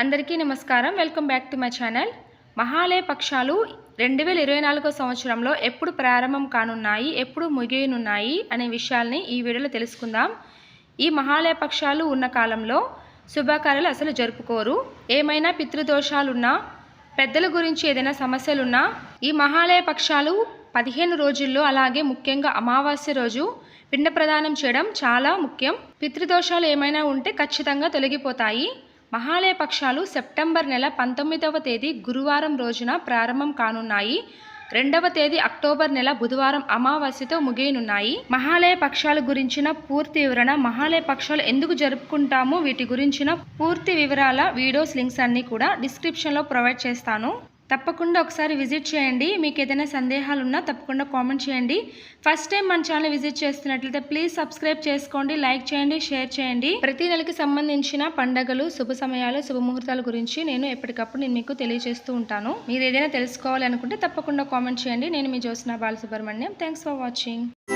అందరికీ నమస్కారం. Welcome back to my channel. Mahalaya పక్షాలు రెండు వేల ఇరవై నాలుగో సంవత్సరంలో ఎప్పుడు ప్రారంభం కానున్నాయి ఎప్పుడు ముగియనున్నాయి అనే విషయాల్ని ఈ వీడియోలో తెలుసుకుందాం. ఈ మహాలయ పక్షాలు ఉన్న కాలంలో శుభకార్యాలు అసలు జరుపుకోరు. ఏమైనా పితృదోషాలున్నా పెద్దల గురించి ఏదైనా సమస్యలున్నా ఈ మహాలయ పక్షాలు పదిహేను రోజుల్లో అలాగే ముఖ్యంగా అమావాస్య రోజు పిండ ప్రదానం చేయడం చాలా ముఖ్యం. పితృదోషాలు ఏమైనా ఉంటే ఖచ్చితంగా తొలగిపోతాయి. మహాలయ పక్షాలు సెప్టెంబర్ నెల పంతొమ్మిదవ తేదీ గురువారం రోజున ప్రారంభం కానున్నాయి. రెండవ తేదీ అక్టోబర్ నెల బుధవారం అమావాస్యతో ముగియనున్నాయి. మహాలయ పక్షాల గురించిన పూర్తి వివరణ మహాలయ పక్షాలు ఎందుకు జరుపుకుంటామో వీటి గురించిన పూర్తి వివరాల వీడియోస్ లింక్స్ అన్ని కూడా డిస్క్రిప్షన్లో ప్రొవైడ్ చేస్తాను. తప్పకుండా ఒకసారి విజిట్ చేయండి. మీకు ఏదైనా సందేహాలు ఉన్నా తప్పకుండా కామెంట్ చేయండి. ఫస్ట్ టైం మన ఛానల్ విజిట్ చేస్తున్నట్లయితే ప్లీజ్ సబ్స్క్రైబ్ చేసుకోండి లైక్ చేయండి షేర్ చేయండి. ప్రతి నెలకి సంబంధించిన పండగలు శుభ సమయాలు శుభముహూర్తాల గురించి నేను ఎప్పటికప్పుడు నేను మీకు తెలియజేస్తూ ఉంటాను. మీరు ఏదైనా తెలుసుకోవాలనుకుంటే తప్పకుండా కామెంట్ చేయండి. నేను మీ Jyotsna Balasubrahmanyam. Thanks for watching